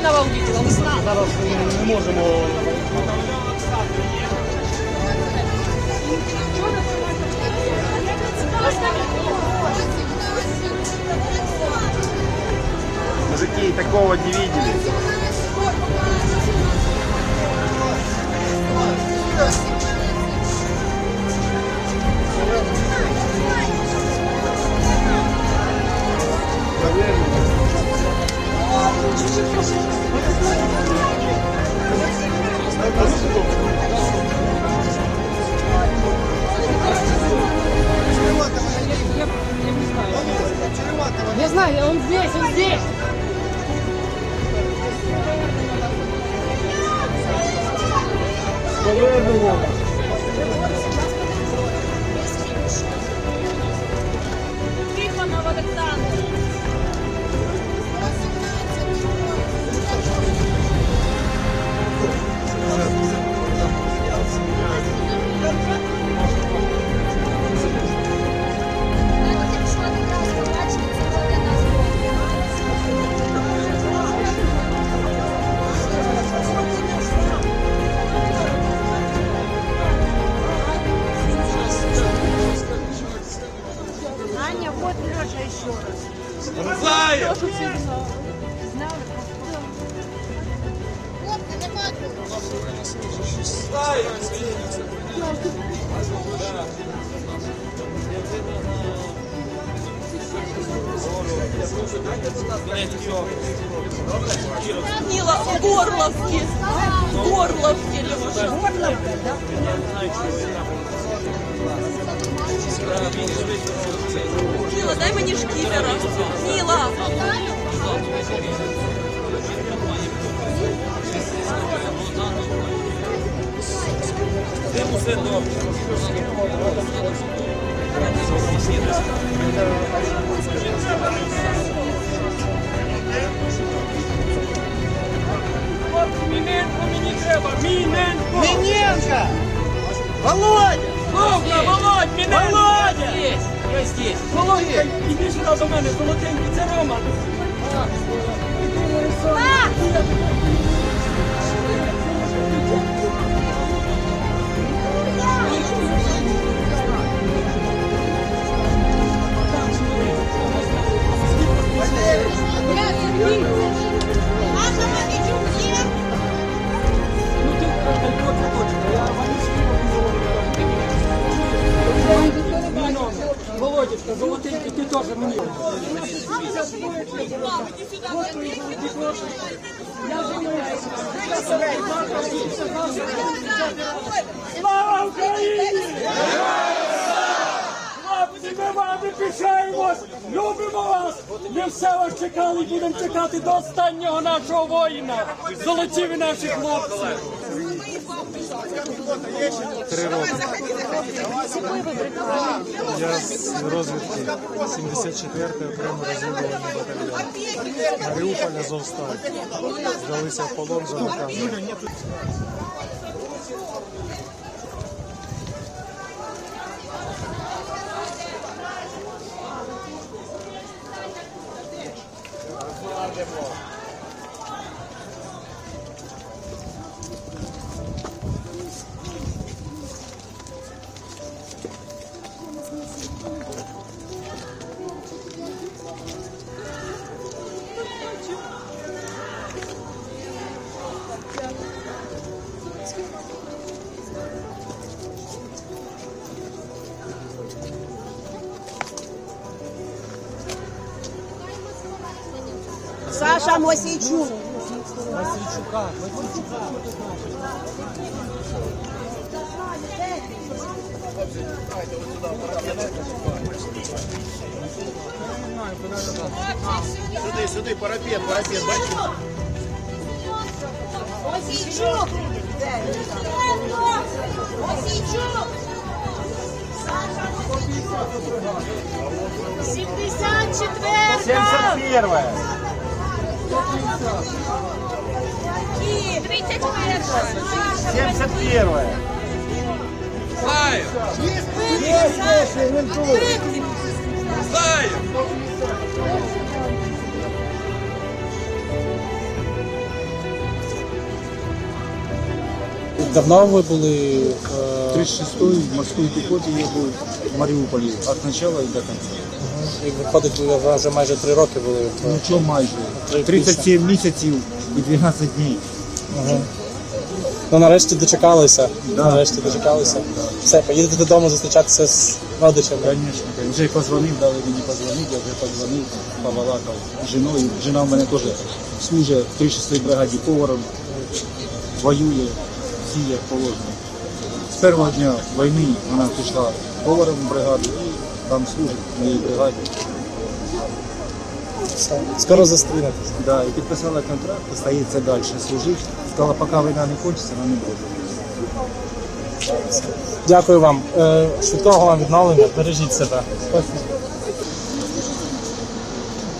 Інкінова увидела, весна. Зараз не можемо. Мужики такого не видели. Аня, вот Леша еще раз. Бронзая! Леша все знала. Знала, Вот, Мила, в Горловке! В Горловке, Леша! Да? Міла, дай мені шкілера. Міла. Міненко мені треба! Міненко! Міненка! Володя! Вовка, Володь, мене Володя! Здесь. Я здесь. Володя, іди сюди до мене, золотенький, це Рома. Маша Золоті ви наші хлопці! Три роки. Я з розвідки 74-ї окремо розвідувальний батальйон. Маріуполь, Азовсталь. Здалися в полон за руками. Саша Мосійчук. Сюди, сюди, парапет, парапет, бачиш? Мосійчук. Мосійчук. Мосійчук. 74 71 71 Давно ви були 36-й в морской пехоте я был в Мариуполе от начала и до конца. і виходить, ви вже майже три роки були в Ну що майже? 37 місяців і 12 днів. Ну нарешті дочекалися. Да. Нарешті дочекалися. Все, поїдете додому зустрічатися з родичами. Конечно, вже й позвонив, дали мені позвонити, я вже позвонив, побалакав з жіною. Жена в мене теж служить в 36-й бригаді поваром, воює, всі як положено. З першого дня війни вона пішла поваром в бригаду і там служить в моїй бригаді. Скоро зустрінетеся. Да, і підписала контракт, остається далі служити. Сказала, поки війна не кончиться, вона не буде. Дякую вам. Е, Швидкого вам відновлення. Бережіть себе.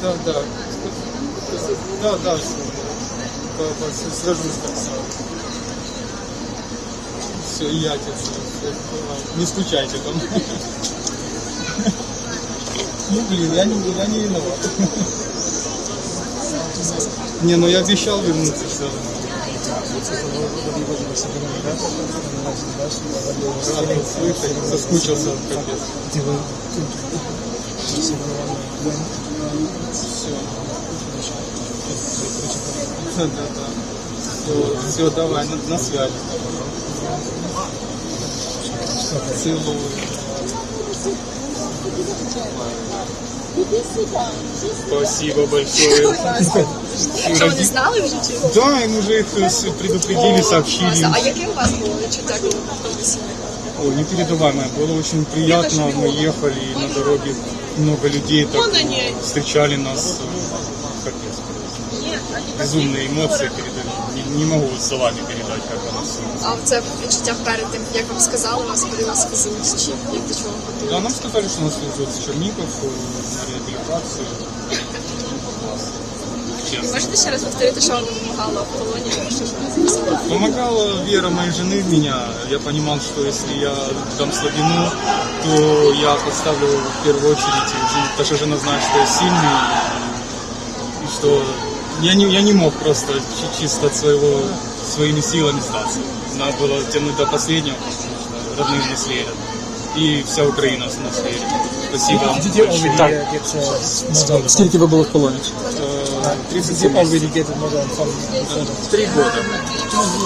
Да, да. Да, да, все. Свяжусь так сразу. Все, и я всё. Не скучайте там. Ну, блин, я не, я не виноват. Не, ну я обещал вернуться все равно. Соскучился капец. Да, да. Все, все, давай, на, на связи. Целую. Спасибо большое. Що вони знали вже чи? Да, им уже их э, предупредили, сообщили. А яке у вас було відчуття, коли ви в автобусі? Ой, непередаваемое. Было очень приятно. Мы ехали, и на дороге много людей так встречали нас. э, Капец. просто. Безумные эмоции передали. Не, не могу словами передать, как оно все. А це відчуття перед тим, як вам сказали, вас куди вас везуть, чи як до чого готують? Да, нам сказали, что нас везут в Чернигов э, на реабилитацию. Честно. Можете ще раз повторити, що вам допомагало в полоні? Що ж ви записали? Помогала вера моей жены в меня. Я понимал, что если я дам слабину, то я поставлю в первую очередь, потому что жена знает, что я сильный, и что я не, я не мог просто чи- чисто от своего, своими силами сдаться. Надо было тянуть до последнего, потому что родные нас верят. И вся Украина в нас верит. Спасибо вам большое. Так. Скільки ви були в полоні? Э, 37 месяцев. Три года.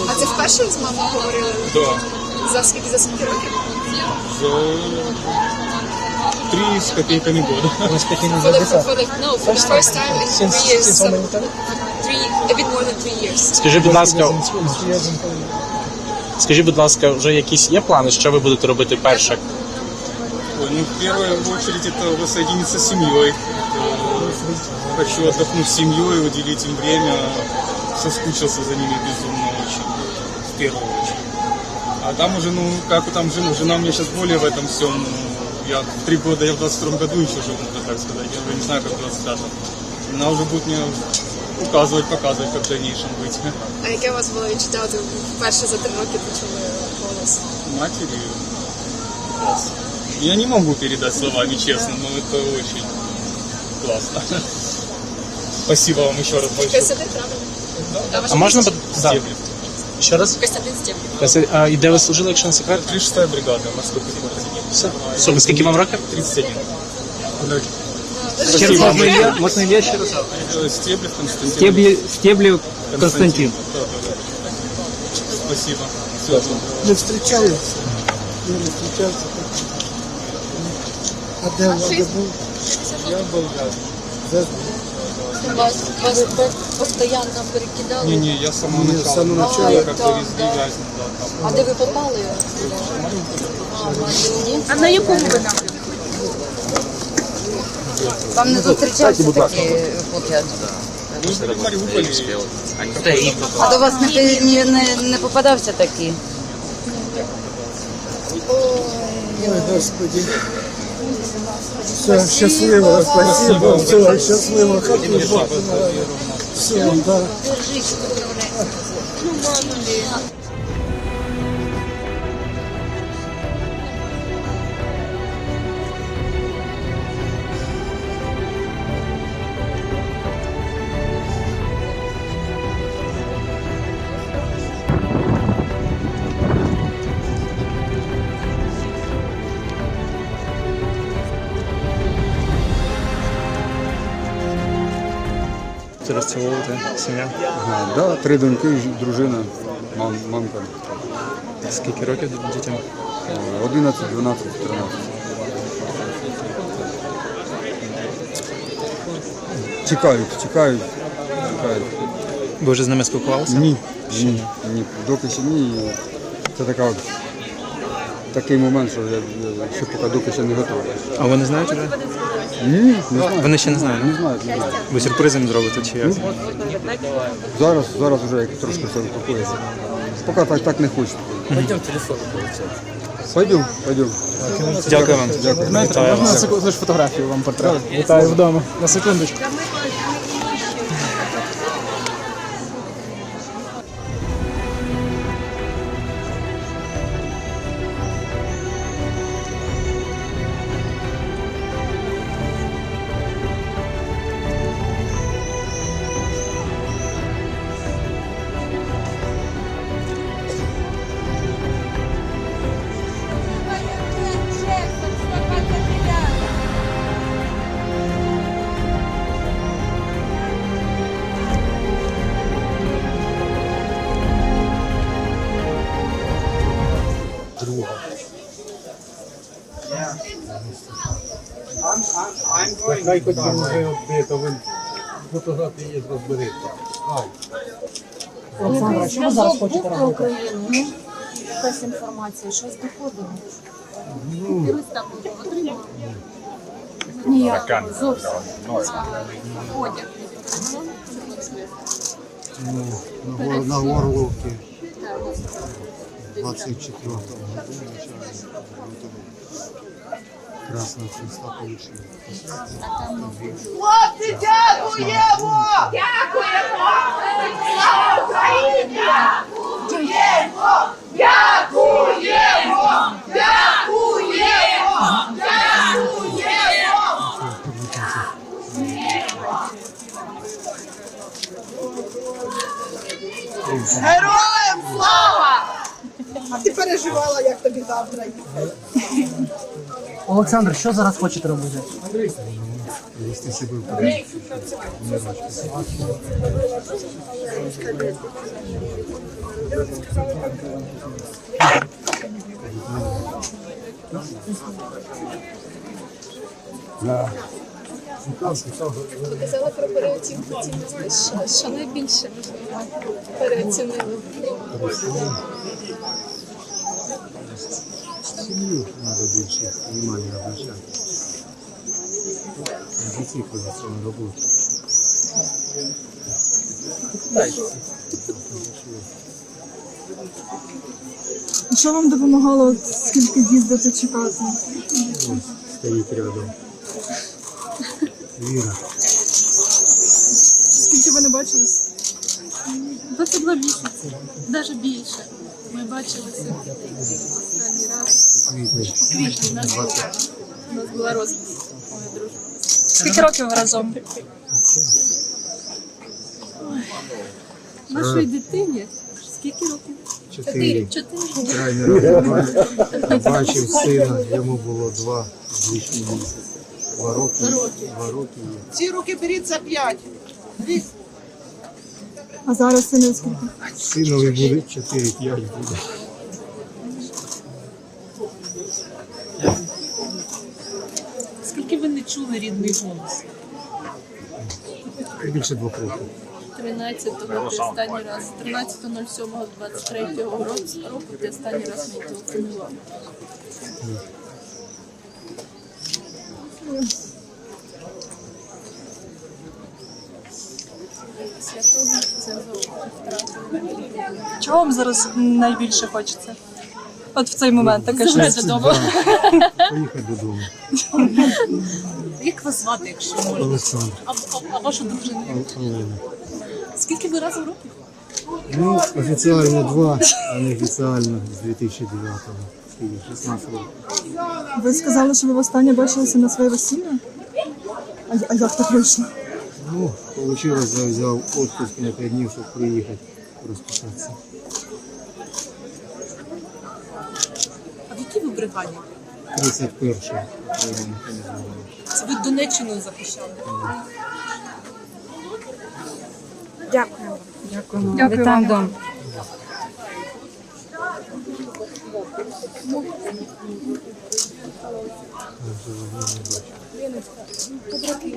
А це вперше з мамою говорили? Да. За скільки за скільки років? За три с копейками года. For the, for the, no, for the first time in three years. So three, a bit more than three years. Скажіть, будь ласка, скажіть, будь ласка, вже якісь є плани, що ви будете робити перше? Ой, ну, в первую очередь это воссоединиться с семьей. Это Хочу отдохнуть с семьей, уделить им время. Соскучился за ними безумно очень. В первую очередь. А там уже, ну, как там жена, жена мне сейчас более в этом всем, ну, я в три года, я в 22 году еще жил, можно так сказать, я уже не знаю, как в 25 Она уже будет мне указывать, показывать, как в дальнейшем быть. А яке у вас було відчуття? От ви вперше за три роки почули голос? Матери. класс. Я не могу передать словами, честно, но это очень классно. Спасибо вам еще раз большое. Костянтин, правильно? А можна Стебли. ще раз? Костянтин Стєпів. А і де ви служили, якщо не секрет? 36 бригада морской пехоты. Все. Супер, скільки вам років? 31. Спасибо. Можна ім'я? Можна ім'я ще раз? Э, Стеблев Константин. Стеблі, Стеблів Константин. Да, да, да. Спасибо. Все. Не зустрічаються. Не зустрічаються. А де, а де був? Я был рядом. Вас, вас постійно перекидали. Не-не, я с самого Ні, з начала. самого начала. Я Ой, как да, да. вязни, да, там. А де ви попали? А. А на якому ви напрямку? Вам не зустрічаються такі? Ну, в Мариуполе. А до вас не, не, не, не попадався такий? Ой, Господи. Все, счастливо, спасибо. Все, счастливо. Помагає. Все, да. Це розціловувати сім'я. Да, три доньки, дружина, мам, мамка. Скільки років дітям? 11, 12, 13. Чекають, чекають, чекають. Ви вже з ними спілкувалися? Ні, ні, ні. Доки ще ні. Це така, такий момент, що я, я ще поки доки ще не готовий. А вони знають вже? Ні, не знаю. Вони ще не знають. Не знають, не знають. Ви сюрпризом зробите чи як? Зараз, зараз вже як трошки все успокоїться. Поки так, так не хочуть. Пойдем телефон Пойдем, пойдем. Дякую вам. Дякую. Вітаю вас. секунду, фотографію вам портрет. Вітаю вдома. На секундочку. I'm going. Олександра, що ви зараз хочете робити? Україну. Якась інформація, щось доходило. Юриста було отримали. Ніякого, зовсім. Одяг. На Горловці. 24-го. Красного Христа получили. Хлопці, дякуємо! Дякуємо! Слава Україні! Дякуємо! Дякуємо! Дякуємо! Дякуємо! Героям слава! А ти переживала, як тобі завтра їхати? Олександр, що зараз хочете робити? Вести себе в порядок. Казали про переоцінку цін, не знаєш, що, найбільше переоцінили. Семью надо больше внимания обращать. Зацикливаться на свою работу. Що вам допомагало скільки їздити чекати? Стоїть рядом. Віра. Скільки ви не бачились? 22 місяці, навіть більше. Ми бачилися останній раз. У квітні у нас була, у нас була розпис. Ми дружимо. Скільки років ви разом? Нашої дитині скільки років? Чотири. Чотири. Крайній раз я бачив сина, йому було два з лишнім місяці. Два роки. Два роки. Ці руки беріть за п'ять. А зараз сини скільки? Синові буде 4-5 буде. Скільки ви не чули рідний голос? Більше двох років. 13-го ти останній раз, 13.07.23 року, ти останній раз мені телефонував. Втратили. Чого вам зараз найбільше хочеться? От в цей момент таке Забрати щось. додому. Поїхати додому. Як вас звати, якщо можна? Олександр. А, а, а вашу дружину? Олена. Скільки ви разом років? Ну, офіційно два, а неофіційно з 2009-го. Скільки? 16 років. Ви сказали, що ви востаннє бачилися на своє весілля? А, а як так вийшло? Ну, получилось, я взяв отпуск на 5 днів, щоб приїхати розписатися. А в якій ви бригаді? 31 Це ви Донеччину захищали? Дякую. Дякую Вітаємо вам. Леночка, подраки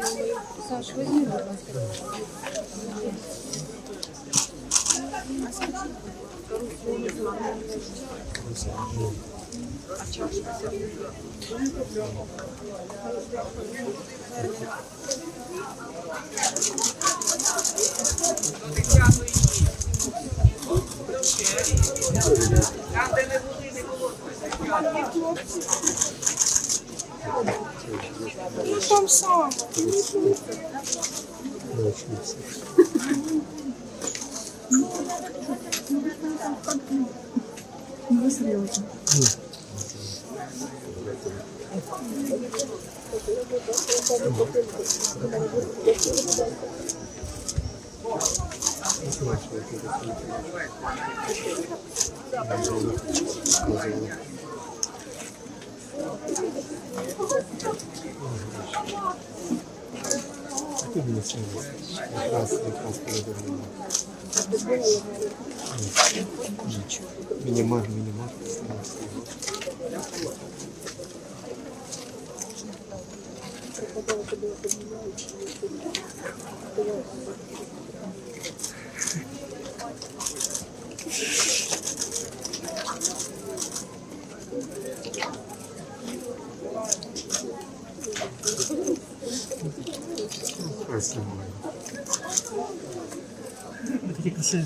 дом. Ну, ви серйозно. Тут мені все якраз якраз передавали. Мінімар, мінімар. Красиво. Такі красиві.